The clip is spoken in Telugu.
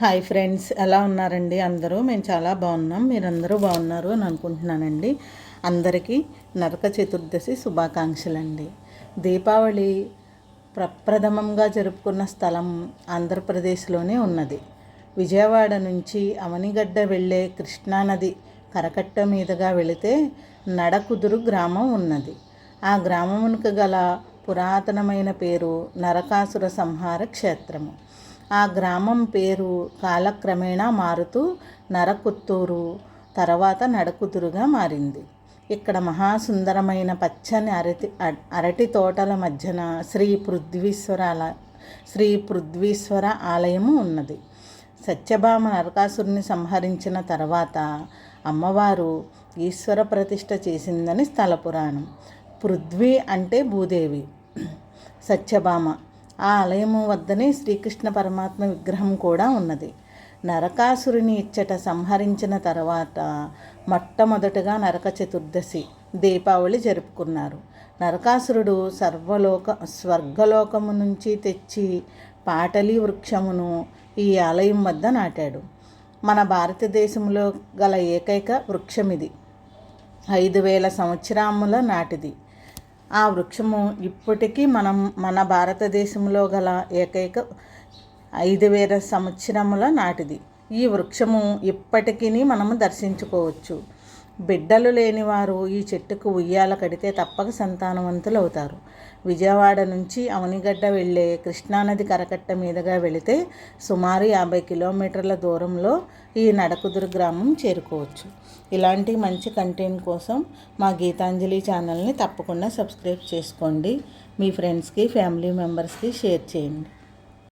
హాయ్ ఫ్రెండ్స్ ఎలా ఉన్నారండి అందరూ? మేము చాలా బాగున్నాం. మీరందరూ బాగున్నారు అని అనుకుంటున్నానండి. అందరికీ నరక చతుర్దశి శుభాకాంక్షలండి. దీపావళి ప్రప్రథమంగా జరుపుకున్న స్థలం ఆంధ్రప్రదేశ్లోనే ఉన్నది. విజయవాడ నుంచి అవనిగడ్డ వెళ్ళే కృష్ణానది కరకట్ట మీదుగా వెళితే నడకుదురు గ్రామం ఉన్నది. ఆ గ్రామమునకు గల పురాతనమైన పేరు నరకాసుర సంహార క్షేత్రము. ఆ గ్రామం పేరు కాలక్రమేణా మారుతూ నరకుత్తూరు తర్వాత నడకుతురుగా మారింది. ఇక్కడ మహాసుందరమైన పచ్చని అరటి అరటి తోటల మధ్యన శ్రీ పృథ్వీశ్వర శ్రీ పృథ్వీశ్వర ఆలయము ఉన్నది. సత్యభామ నరకాసురుని సంహరించిన తర్వాత అమ్మవారు ఈశ్వర ప్రతిష్ఠ చేసిందని స్థల పురాణం. పృథ్వీ అంటే భూదేవి. సత్యభామ ఆ ఆలయము వద్దనే శ్రీకృష్ణ పరమాత్మ విగ్రహం కూడా ఉన్నది. నరకాసురుని ఇచ్చట సంహరించిన తర్వాత మొట్టమొదటగా నరక చతుర్దశి దీపావళి జరుపుకున్నారు. నరకాసురుడు సర్వలోక స్వర్గలోకము నుంచి తెచ్చి పాటలి వృక్షమును ఈ ఆలయం వద్ద నాటాడు. మన భారతదేశంలో గల ఏకైక వృక్షమిది. ఐదు వేల సంవత్సరముల నాటిది. ఆ వృక్షము ఇప్పటికీ మనం మన భారతదేశంలో గల ఏకైక ఐదు వేల సంవత్సరముల నాటిది. ఈ వృక్షము ఇప్పటికీ మనము దర్శించుకోవచ్చు. బిడ్డలు లేనివారు ఈ చెట్టుకు ఉయ్యాల కడితే తప్పక సంతానవంతులు అవుతారు విజయవాడ నుంచి అవనిగడ్డ వెళ్ళే కృష్ణానది కరకట్ట మీదుగా వెళితే సుమారు యాభై కిలోమీటర్ల దూరంలో ఈ నడకుదురు గ్రామం చేరుకోవచ్చు. ఇలాంటి మంచి కంటెంట్ కోసం మా గీతాంజలి ఛానల్ని తప్పకుండా సబ్స్క్రైబ్ చేసుకోండి. మీ ఫ్రెండ్స్కి ఫ్యామిలీ మెంబర్స్కి షేర్ చేయండి.